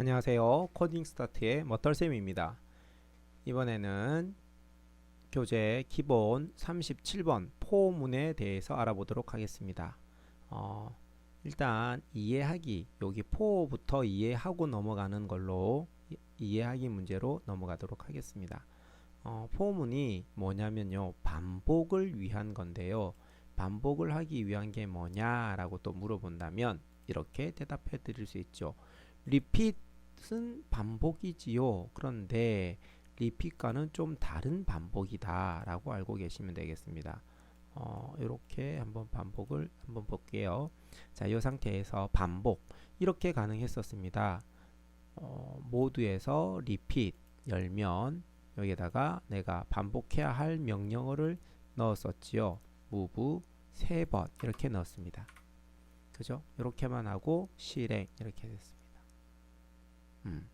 안녕하세요. 코딩 스타트의 머털쌤입니다. 이번에는 교재 기본 37번 포문에 대해서 알아보도록 하겠습니다. 어, 일단 이해하기, 여기 포부터 이해하고 넘어가는 걸로 이- 이해하기 문제로 넘어가도록 하겠습니다. 어, 포문이 뭐냐면요. 반복을 위한 건데요. 반복을 하기 위한 게 뭐냐라고 또 물어본다면 이렇게 대답해 드릴 수 있죠. 리 핏은 반복이지요. 그런데 리핏과는 좀 다른 반복이다 라고 알고 계시면 되겠습니다. 어, 이렇게 한번 반복을 한번 볼게요. 자, 이 상태에서 반복 이렇게 가능했었습니다. 어, 모두에서 리핏 열면 여기에다가 내가 반복해야 할 명령어를 넣었었지요. move 세번 이렇게 넣었습니다. 그죠? 이렇게만 하고 실행 이렇게 됐습니다. 음,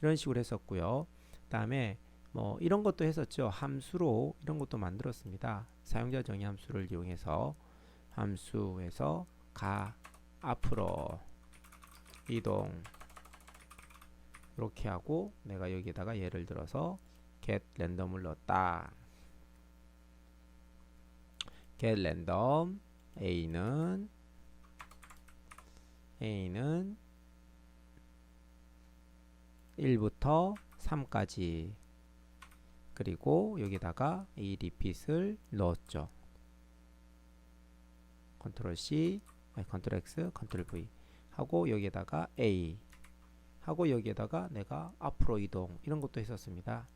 이런 식으로 했었고요. 그다음에 뭐 이런 것도 했었죠. 함수로 이런 것도 만들었습니다. 사용자 정의 함수를 이용해서 함수에서 가 앞으로 이동 이렇게 하고 내가 여기에다가 예를 들어서 get 랜덤을 넣었다. get 랜덤 a는 a는 1부터 3까지 그리고 여기다가 이 리핏을 넣었죠. 컨트롤 C, 컨트롤 X, 컨트롤 V 하고 여기에다가 A 하고 여기에다가 내가 앞으로 이동 이런 것도 했었습니다.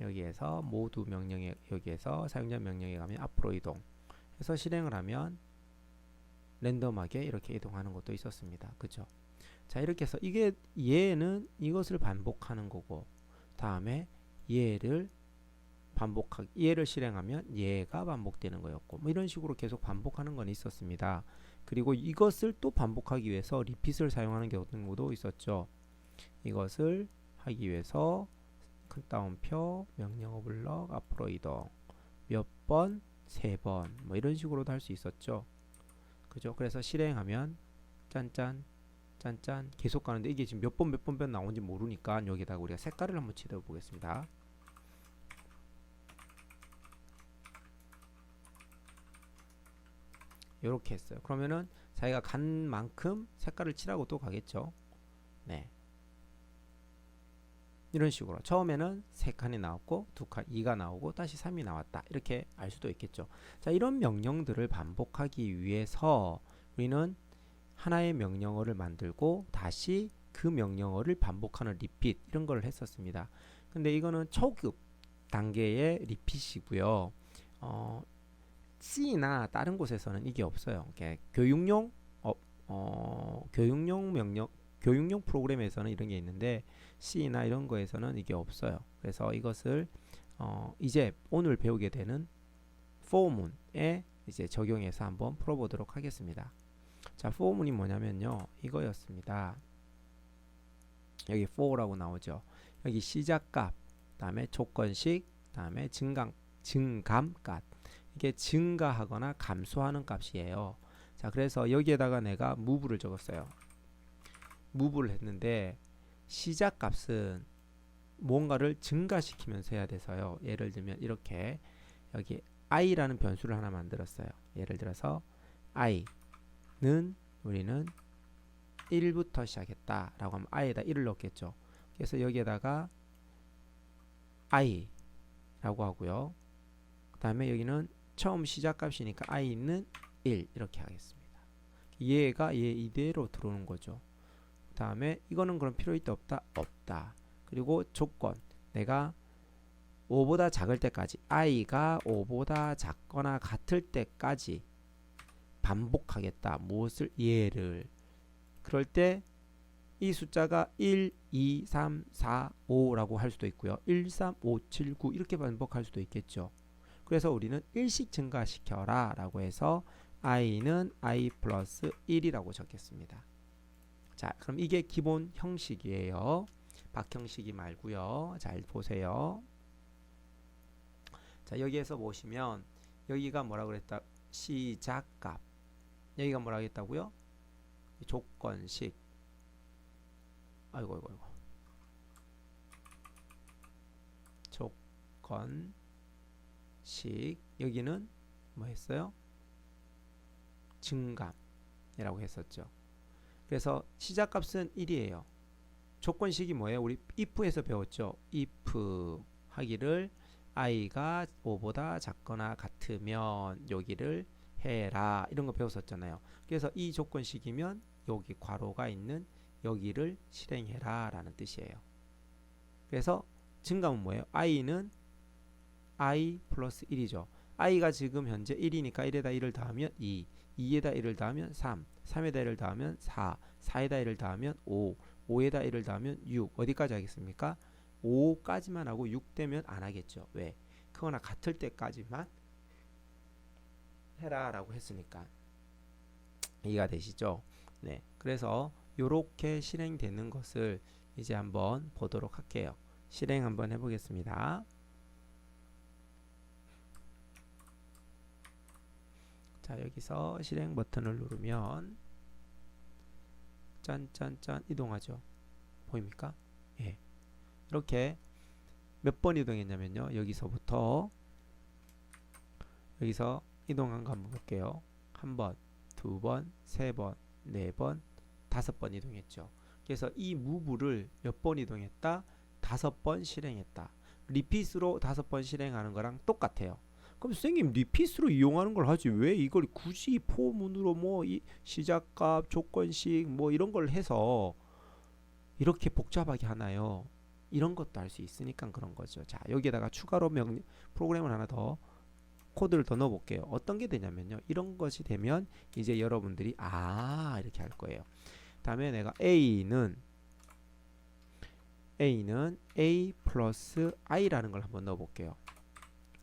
여기에서 모두 명령에 여기에서 사용자 명령에 가면 앞으로 이동 해서 실행을 하면 랜덤하게 이렇게 이동하는 것도 있었습니다. 그죠? 자 이렇게 해서 이게 얘는 이것을 반복하는 거고 다음에 얘를 반복하 얘를 실행하면 얘가 반복되는 거였고 뭐 이런 식으로 계속 반복하는 건 있었습니다. 그리고 이것을 또 반복하기 위해서 리핏을 사용하는 경우도 있었죠. 이것을 하기 위해서 큰 따옴표 명령어 블럭 앞으로 이동 몇 번, 세 번 뭐 이런 식으로도 할 수 있었죠. 그죠? 그래서 실행하면 짠짠 짠짠 계속 가는데 이게 지금 몇 번 몇 번몇 나오는지 모르니까 여기다가 우리가 색깔을 한번 칠해 보겠습니다. 이렇게 했어요. 그러면은 자기가 간 만큼 색깔을 칠하고 또 가겠죠. 네. 이런 식으로 처음에는 세 칸이 나왔고 두 칸, 2가 나오고 다시 3이 나왔다. 이렇게 알 수도 있겠죠. 자, 이런 명령들을 반복하기 위해서 우리는 하나의 명령어를 만들고 다시 그 명령어를 반복하는 리핏 이런 걸 했었습니다. 근데 이거는 초급 단계의 리핏이고요. 어, C나 다른 곳에서는 이게 없어요. 교육용 어, 어, 교육용 명령 교육용 프로그램에서는 이런 게 있는데 C나 이런 거에서는 이게 없어요. 그래서 이것을 어, 이제 오늘 배우게 되는 포문에 이제 적용해서 한번 풀어보도록 하겠습니다. 자, 포문이 뭐냐면요. 이거였습니다. 여기 for라고 나오죠. 여기 시작값, 다음에 조건식, 다음에 증감 증감값. 이게 증가하거나 감소하는 값이에요. 자, 그래서 여기에다가 내가 move를 적었어요. move를 했는데 시작값은 뭔가를 증가시키면서 해야 돼서요. 예를 들면 이렇게 여기 i라는 변수를 하나 만들었어요. 예를 들어서 i 는 우리는 1부터 시작했다라고 하면 i에다 1을 넣겠죠. 그래서 여기에다가 i라고 하고요. 그 다음에 여기는 처음 시작값이니까 i는 1 이렇게 하겠습니다. 얘가 얘 이대로 들어오는 거죠. 그 다음에 이거는 그럼 필요 있다 없다 없다. 그리고 조건 내가 5보다 작을 때까지 i가 5보다 작거나 같을 때까지 반복하겠다. 무엇을 얘를 그럴 때 이 숫자가 1, 2, 3, 4, 5라고 할 수도 있고요. 1, 3, 5, 7, 9 이렇게 반복할 수도 있겠죠. 그래서 우리는 1씩 증가시켜라 라고 해서 i는 i 플러스 1이라고 적겠습니다. 자, 그럼 이게 기본 형식이에요. 박형식이 말고요. 잘 보세요. 자, 여기에서 보시면 여기가 뭐라고 그랬다? 시작값. 여기가 뭐라고 했다고요? 조건식. 아이고 아이고 아이고 조건식 여기는 뭐 했어요? 증감이라고 했었죠. 그래서 시작값은 1이에요. 조건식이 뭐예요? 우리 if에서 배웠죠. if 하기를 i가 5보다 작거나 같으면 여기를 해라 이런 거 배웠었잖아요. 그래서 이 조건식이면 여기 괄호가 있는 여기를 실행해라 라는 뜻이에요. 그래서 증감은 뭐예요? i는 i 플러스 1이죠. i가 지금 현재 1이니까 1에다 1을 더하면 2, 2에다 1을 더하면 3, 3에다 1을 더하면 4, 4에다 1을 더하면 5, 5에다 1을 더하면 6 어디까지 하겠습니까? 5까지만 하고 6 되면 안 하겠죠. 왜? 그거나 같을 때까지만 해라 라고 했으니까 이해가 되시죠? 네. 그래서 요렇게 실행되는 것을 이제 한번 보도록 할게요. 실행 한번 해보겠습니다. 자 여기서 실행 버튼을 누르면 짠짠짠 이동하죠. 보입니까? 예. 이렇게 몇 번 이동했냐면요. 여기서부터 여기서 이동한 거 한번 볼게요. 한 번, 두 번, 세 번, 네 번, 다섯 번 이동했죠. 그래서 이 무브를 몇 번 이동했다? 다섯 번 실행했다. 리핏으로 다섯 번 실행하는 거랑 똑같아요. 그럼 선생님 리핏으로 이용하는 걸 하지 왜 이걸 굳이 포문으로 뭐이 시작값 조건식 뭐 이런 걸 해서 이렇게 복잡하게 하나요? 이런 것도 할 수 있으니까 그런 거죠. 자 여기에다가 추가로 명 프로그램을 하나 더 코드를 더 넣어 볼게요. 어떤 게 되냐면요. 이런 것이 되면 이제 여러분들이 아 이렇게 할 거예요. 다음에 내가 a는 a는 a 플러스 i라는 걸 한번 넣어 볼게요.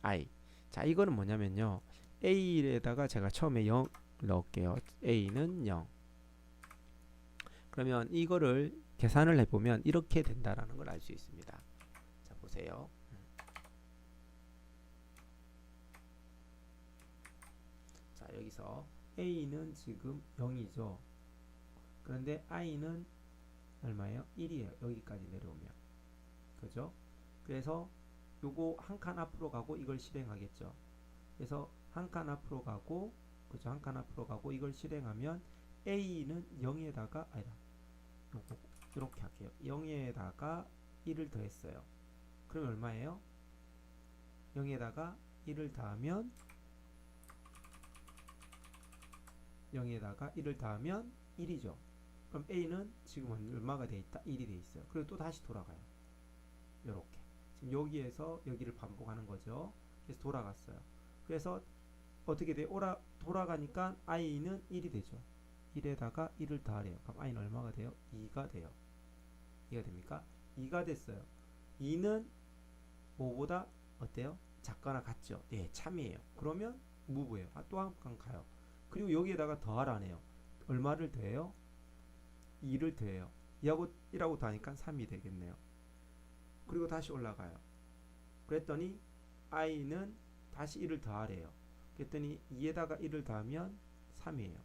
i 자 이거는 뭐냐면요. a에다가 제가 처음에 0 넣을게요. a는 0 그러면 이거를 계산을 해보면 이렇게 된다라는 걸 알 수 있습니다. 자 보세요. 자 여기서 a는 지금 0이죠. 그런데 i는 얼마예요? 1이에요. 여기까지 내려오면. 그죠? 그래서 요거 한 칸 앞으로 가고 이걸 실행하겠죠. 그래서 한 칸 앞으로 가고 그죠? 한 칸 앞으로 가고 이걸 실행하면 a는 0에다가 아니다. 요거 이렇게 할게요. 0에다가 1을 더했어요. 그럼 얼마예요? 0에다가 1을 더하면 0에다가 1을 더하면 1이죠. 그럼 A는 지금 얼마가 돼 있다? 1이 돼 있어요. 그리고 또 다시 돌아가요. 요렇게. 지금 여기에서 여기를 반복하는 거죠. 그래서 돌아갔어요. 그래서 어떻게 돼요? 오라, 돌아가니까 i는 1이 되죠. 1에다가 1을 더하래요. 그럼 i는 얼마가 돼요? 2가 돼요. 이해가 됩니까? 2가 됐어요. 2는 5보다 어때요? 작거나 같죠? 예, 참이에요. 그러면 무브예요. 아, 또한칸 가요. 그리고 여기에다가 더하라네요. 얼마를 더해요? 2를 더해요. 2하고 1하고 더하니까 3이 되겠네요. 그리고 다시 올라가요. 그랬더니 i는 다시 1을 더하래요. 그랬더니 2에다가 1을 더하면 3이에요.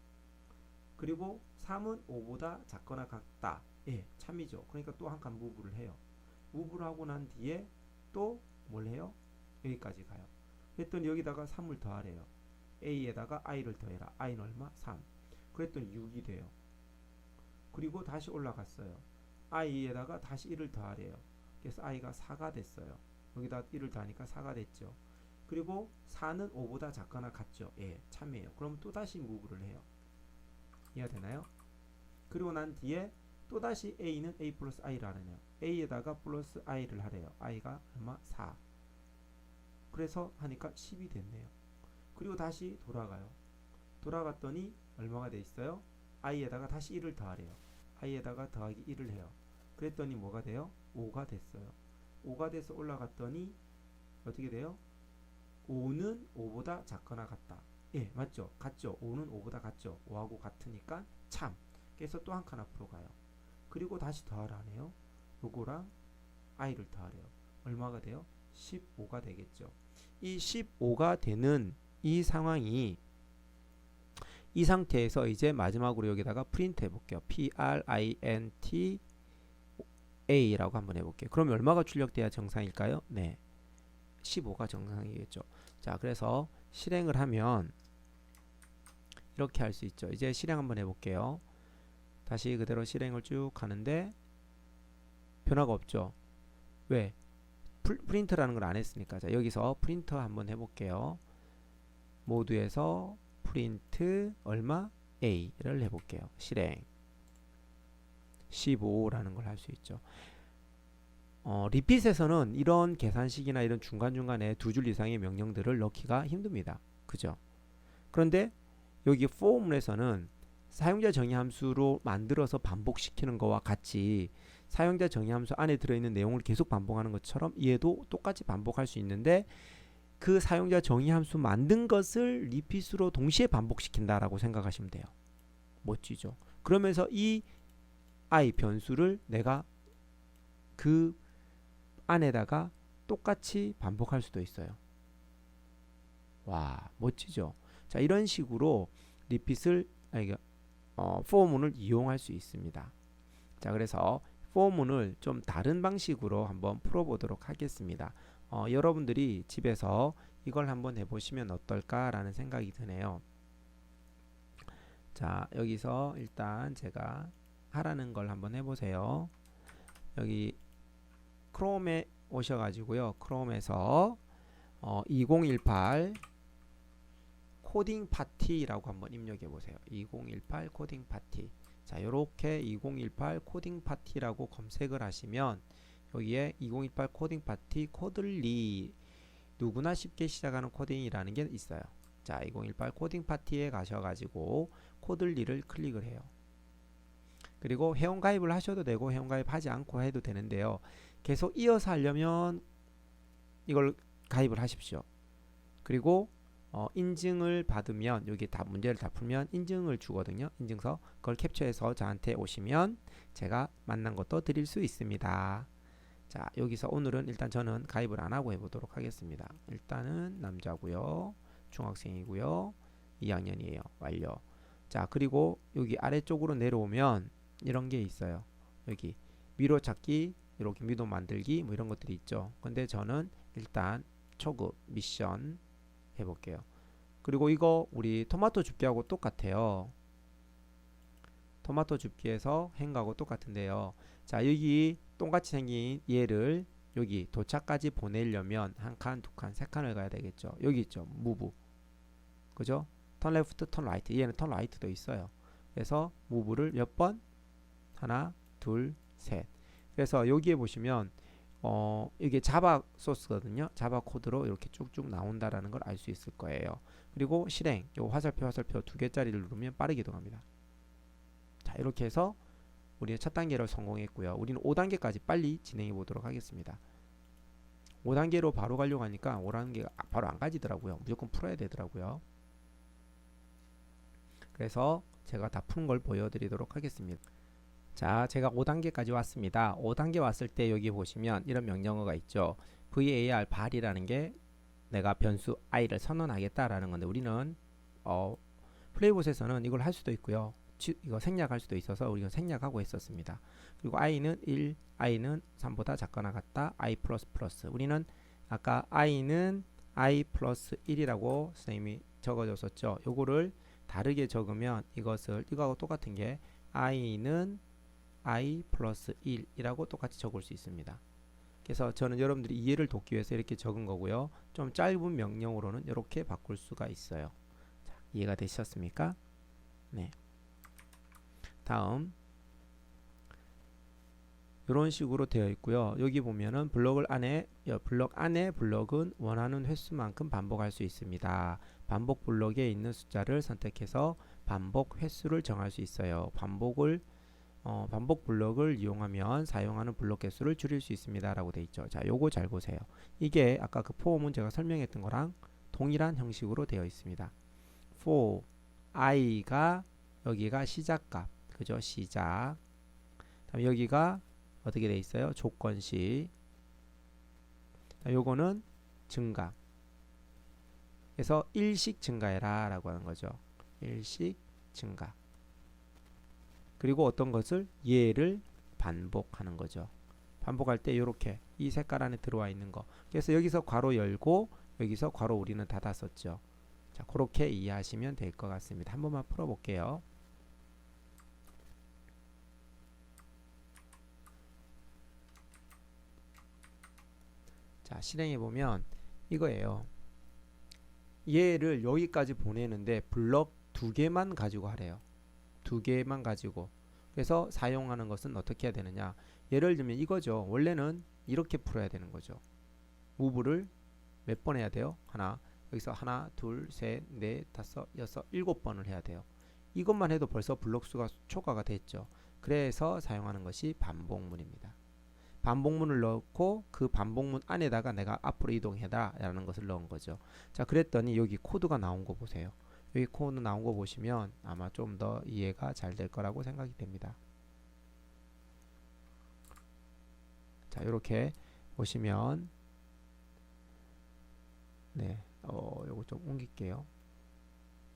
그리고 3은 5보다 작거나 같다. 예, 참이죠. 그러니까 또 한 칸 무브를 해요. 무브를 하고 난 뒤에 또 뭘 해요? 여기까지 가요. 그랬더니 여기다가 3을 더하래요. A에다가 i를 더해라. i는 얼마? 3. 그랬더니 6이 돼요. 그리고 다시 올라갔어요. i에다가 다시 1을 더하래요. 그래서 i가 4가 됐어요. 여기다 1을 더하니까 4가 됐죠. 그리고 4는 5보다 작거나 같죠. 예, 참이에요. 그럼 또 다시 무브를 해요. 이해가 되나요? 그리고 난 뒤에 또 다시 a는 a 플러스 i를 하네요. a에다가 플러스 i를 하래요. i가 얼마? 4. 그래서 하니까 10이 됐네요. 그리고 다시 돌아가요. 돌아갔더니 얼마가 돼 있어요? i에다가 다시 1을 더하래요. i에다가 더하기 1을 해요. 그랬더니 뭐가 돼요? 5가 됐어요. 5가 돼서 올라갔더니 어떻게 돼요? 5는 5보다 작거나 같다. 예, 맞죠? 같죠? 5는 5보다 같죠? 5하고 같으니까 참. 그래서 또 한 칸 앞으로 가요. 그리고 다시 더하라네요. 요거랑 i를 더하래요. 얼마가 돼요? 15가 되겠죠. 이 15가 되는 이 상황이 이 상태에서 이제 마지막으로 여기다가 프린트 해볼게요. p r i n t A라고 한번 해볼게요. 그럼 얼마가 출력돼야 정상일까요? 네. 15가 정상이겠죠. 자, 그래서 실행을 하면 이렇게 할 수 있죠. 이제 실행 한번 해볼게요. 다시 그대로 실행을 쭉 하는데 변화가 없죠. 왜? 풀- 프린트라는 걸 안 했으니까. 자, 여기서 프린터 한번 해볼게요. 모드에서 프린트 얼마? A를 해볼게요. 실행 15라는 걸 할 수 있죠. 어, 리핏에서는 이런 계산식이나 이런 중간중간에 두 줄 이상의 명령들을 넣기가 힘듭니다. 그죠? 그런데 여기 포문에서는 사용자 정의 함수로 만들어서 반복시키는 거와 같이 사용자 정의 함수 안에 들어있는 내용을 계속 반복하는 것처럼 얘도 똑같이 반복할 수 있는데 그 사용자 정의 함수 만든 것을 리핏으로 동시에 반복시킨다라고 생각하시면 돼요. 멋지죠? 그러면서 이 i 변수를 내가 그 안에다가 똑같이 반복할 수도 있어요. 와, 멋지죠? 자, 이런 식으로 리핏을 아니 어, 포문을 이용할 수 있습니다. 자, 그래서 포문을 좀 다른 방식으로 한번 풀어보도록 하겠습니다. 어, 여러분들이 집에서 이걸 한번 해보시면 어떨까라는 생각이 드네요. 자, 여기서 일단 제가 하라는 걸 한번 해보세요. 여기 크롬에 오셔가지고요. 크롬에서 어, 2018 코딩 파티라고 한번 입력해 보세요. 2018 코딩 파티. 자, 요렇게 2018 코딩 파티라고 검색을 하시면 여기에 2018 코딩 파티 코들리 누구나 쉽게 시작하는 코딩이라는 게 있어요. 자, 2018 코딩 파티에 가셔가지고 코들리를 클릭을 해요. 그리고 회원 가입을 하셔도 되고 회원 가입하지 않고 해도 되는데요. 계속 이어서 하려면 이걸 가입을 하십시오. 그리고 어, 인증을 받으면 여기 다 문제를 다 풀면 인증을 주거든요. 인증서 그걸 캡처해서 저한테 오시면 제가 만난 것도 드릴 수 있습니다. 자 여기서 오늘은 일단 저는 가입을 안 하고 해보도록 하겠습니다. 일단은 남자고요. 중학생이고요. 2학년이에요. 완료. 자 그리고 여기 아래쪽으로 내려오면 이런 게 있어요. 여기 미로 찾기 이렇게 미도 만들기 뭐 이런 것들이 있죠. 근데 저는 일단 초급 미션 해볼게요. 그리고 이거 우리 토마토 줍기하고 똑같아요. 토마토 줍기에서 행하고 똑같은데요. 자 여기 똑같이 생긴 얘를 여기 도착까지 보내려면 한 칸, 두 칸, 세 칸을 가야 되겠죠. 여기 있죠. 무브. 그죠? 턴 레프트, 턴 라이트. 얘는 턴 라이트도 있어요. 그래서 무브를 몇 번? 하나, 둘, 셋. 그래서 여기에 보시면 어, 이게 자바 소스거든요. 자바 코드로 이렇게 쭉쭉 나온다라는 걸 알 수 있을 거예요. 그리고 실행, 요 화살표 화살표 두 개짜리를 누르면 빠르게 이동합니다. 자, 이렇게 해서 우리는 첫 단계를 성공했고요. 우리는 5단계까지 빨리 진행해 보도록 하겠습니다. 5단계로 바로 가려고 하니까 5단계가 바로 안 가지더라고요. 무조건 풀어야 되더라고요. 그래서 제가 다 푸는 걸 보여드리도록 하겠습니다. 자, 제가 5단계까지 왔습니다. 5단계 왔을 때 여기 보시면 이런 명령어가 있죠. var 발이라는 게 내가 변수 i를 선언하겠다라는 건데 우리는 어, 플레이봇에서는 이걸 할 수도 있고요. 지, 이거 생략할 수도 있어서 우리가 생략하고 있었습니다. 그리고 i는 1, i는 3보다 작거나 같다. i 플러스 플러스. 우리는 아까 i는 i 플러스 1이라고 선생님이 적어줬었죠. 요거를 다르게 적으면 이것을 이거하고 똑같은 게 i는 i 플러스 1이라고 똑같이 적을 수 있습니다. 그래서 저는 여러분들이 이해를 돕기 위해서 이렇게 적은 거고요. 좀 짧은 명령으로는 이렇게 바꿀 수가 있어요. 자, 이해가 되셨습니까? 네. 다음 이런 식으로 되어 있고요. 여기 보면은 블럭을 안에 블럭 안에 블럭은 원하는 횟수만큼 반복할 수 있습니다. 반복 블럭에 있는 숫자를 선택해서 반복 횟수를 정할 수 있어요. 반복을 어, 반복 블럭을 이용하면 사용하는 블럭 개수를 줄일 수 있습니다. 라고 되어 있죠. 자, 요거 잘 보세요. 이게 아까 그 폼은 제가 설명했던 거랑 동일한 형식으로 되어 있습니다. for i가 여기가 시작값. 그죠? 시작. 다음 여기가 어떻게 되어 있어요? 조건식. 자, 요거는 증가. 그래서 일씩 증가해라 라고 하는 거죠. 일씩 증가. 그리고 어떤 것을 예를 반복하는 거죠. 반복할 때 이렇게 이 색깔 안에 들어와 있는 거. 그래서 여기서 괄호 열고 여기서 괄호 우리는 닫았었죠. 자, 그렇게 이해하시면 될 것 같습니다. 한 번만 풀어볼게요. 자, 실행해 보면 이거예요. 얘를 여기까지 보내는데 블럭 두 개만 가지고 하래요. 두 개만 가지고. 그래서 사용하는 것은 어떻게 해야 되느냐? 예를 들면 이거죠. 원래는 이렇게 풀어야 되는 거죠. 무브를 몇 번 해야 돼요? 하나. 여기서 하나, 둘, 셋, 넷, 다섯, 여섯, 일곱 번을 해야 돼요. 이것만 해도 벌써 블록 수가 초과가 됐죠. 그래서 사용하는 것이 반복문입니다. 반복문을 넣고 그 반복문 안에다가 내가 앞으로 이동해라 라는 것을 넣은 거죠. 자, 그랬더니 여기 코드가 나온 거 보세요. 여기 코드 나온 거 보시면 아마 좀 더 이해가 잘 될 거라고 생각이 됩니다. 자, 이렇게 보시면 네, 어, 요거 좀 옮길게요.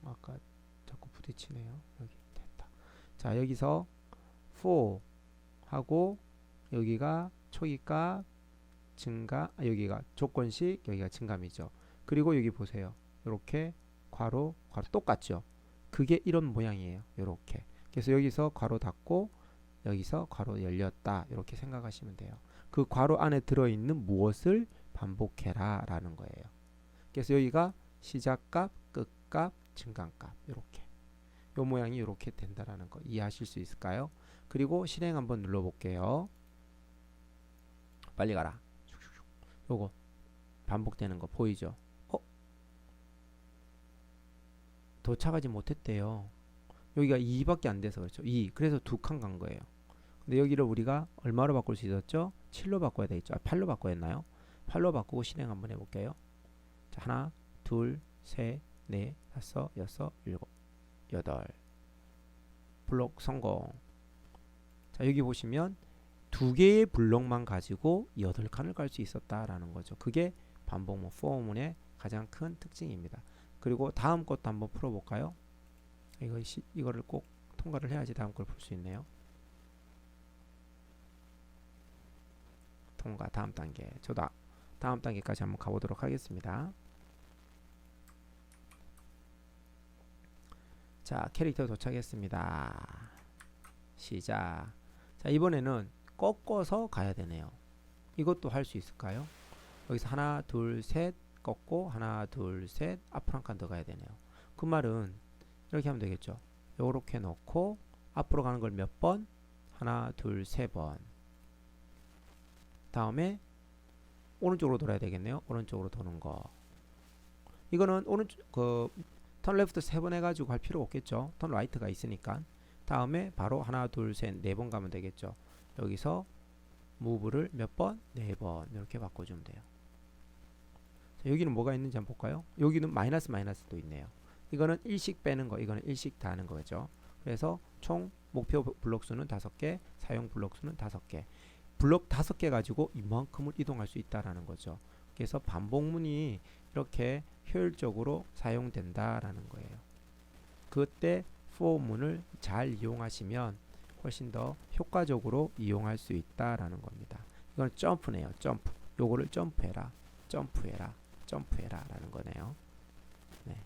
아까 자꾸 부딪히네요. 여기 됐다. 자, 여기서 for 하고 여기가 초기값 증가 아, 여기가 조건식 여기가 증감이죠. 그리고 여기 보세요. 이렇게 괄호 괄호 똑같죠. 그게 이런 모양이에요. 이렇게. 그래서 여기서 괄호 닫고 여기서 괄호 열렸다. 이렇게 생각하시면 돼요. 그 괄호 안에 들어 있는 무엇을 반복해라 라는 거예요. 그래서 여기가 시작값, 끝값, 증감값 이렇게. 요 모양이 이렇게 된다라는 거 이해하실 수 있을까요? 그리고 실행 한번 눌러 볼게요. 빨리 가라. 요거 반복되는 거 보이죠? 어? 도착하지 못했대요. 여기가 2밖에 안 돼서 그렇죠. 2. 그래서 두 칸 간 거예요. 근데 여기를 우리가 얼마로 바꿀 수 있었죠? 7로 바꿔야 되겠죠. 아, 8로 바꿔야 했나요? 8로 바꾸고 실행 한번 해볼게요. 자, 하나, 둘, 셋, 넷, 다섯, 여섯, 일곱, 여덟. 블록 성공. 자, 여기 보시면 두 개의 블록만 가지고 여덟 칸을 갈수 있었다라는 거죠. 그게 반복문 포문의 가장 큰 특징입니다. 그리고 다음 것도 한번 풀어볼까요? 이거 이거를 꼭 통과를 해야지 다음 걸 볼 수 있네요. 통과 다음 단계. 저도 다음 단계까지 한번 가보도록 하겠습니다. 자, 캐릭터 도착했습니다. 시작. 자, 이번에는 꺾어서 가야 되네요. 이것도 할 수 있을까요? 여기서 하나, 둘, 셋 꺾고 하나, 둘, 셋 앞으로 한 칸 더 가야 되네요. 그 말은 이렇게 하면 되겠죠. 요렇게 놓고 앞으로 가는 걸 몇 번? 하나, 둘, 세 번. 다음에 오른쪽으로 돌아야 되겠네요. 오른쪽으로 도는 거. 이거는 오른쪽 그턴 레프트 세 번 해가지고 할 필요 없겠죠. 턴 라이트가 있으니까. 다음에 바로 하나, 둘, 셋, 네 번 가면 되겠죠. 여기서 무브를 몇 번? 네 번 이렇게 바꿔주면 돼요. 자, 여기는 뭐가 있는지 한번 볼까요? 여기는 마이너스 마이너스도 있네요. 이거는 일씩 빼는 거, 이거는 일씩 다 하는 거죠. 그래서 총 목표 블록 수는 다섯 개, 사용 블록 수는 다섯 개. 블록 다섯 개 가지고 이만큼을 이동할 수 있다라는 거죠. 그래서 반복문이 이렇게 효율적으로 사용된다라는 거예요. 그때 for문을 잘 이용하시면 훨씬 더 효과적으로 이용할 수 있다라는 겁니다. 이건 점프네요. 점프. 요거를 점프해라. 점프해라. 점프해라 라는 거네요. 네.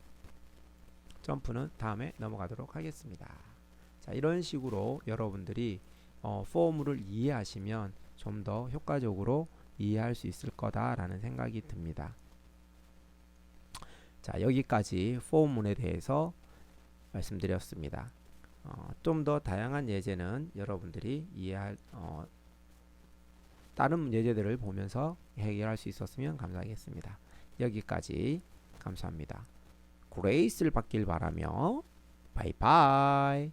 점프는 다음에 넘어가도록 하겠습니다. 자, 이런 식으로 여러분들이 어, 포무를 이해하시면 좀 더 효과적으로 이해할 수 있을 거다라는 생각이 듭니다. 자, 여기까지 포문에 대해서 말씀드렸습니다. 어, 좀더 다양한 예제는 여러분들이 이해할 어, 다른 예제들을 보면서 해결할 수 있었으면 감사하겠습니다. 여기까지 감사합니다. 그레이스를 받길 바라며 바이바이